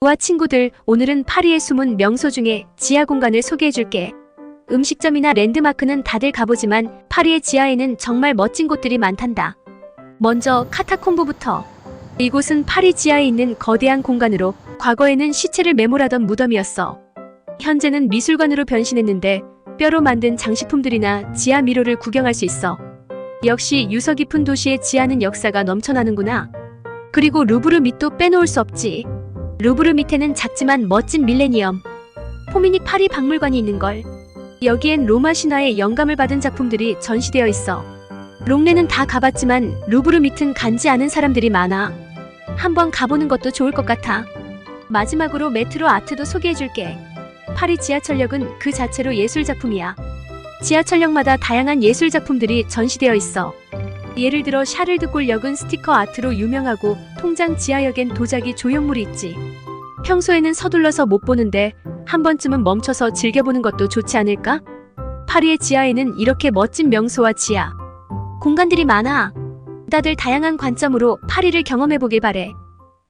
와 친구들, 오늘은 파리의 숨은 명소 중에 지하 공간을 소개해줄게. 음식점이나 랜드마크는 다들 가보지만 파리의 지하에는 정말 멋진 곳들이 많단다. 먼저 카타콤브부터. 이곳은 파리 지하에 있는 거대한 공간으로 과거에는 시체를 매몰하던 무덤이었어. 현재는 미술관으로 변신했는데 뼈로 만든 장식품들이나 지하 미로를 구경할 수 있어. 역시 유서 깊은 도시의 지하는 역사가 넘쳐나는구나. 그리고 루브르 밑도 빼놓을 수 없지. 루브르 밑에는 작지만 멋진 밀레니엄. 포미닉 파리 박물관이 있는걸. 여기엔 로마 신화의 영감을 받은 작품들이 전시되어 있어. 롱레는 다 가봤지만 루브르 밑은 간지 않은 사람들이 많아. 한번 가보는 것도 좋을 것 같아. 마지막으로 메트로 아트도 소개해줄게. 파리 지하철역은 그 자체로 예술 작품이야. 지하철역마다 다양한 예술 작품들이 전시되어 있어. 예를 들어 샤를드골역은 스티커 아트로 유명하고 통장 지하역엔 도자기 조형물이 있지. 평소에는 서둘러서 못 보는데 한 번쯤은 멈춰서 즐겨보는 것도 좋지 않을까? 파리의 지하에는 이렇게 멋진 명소와 지하, 공간들이 많아. 다들 다양한 관점으로 파리를 경험해보길 바래.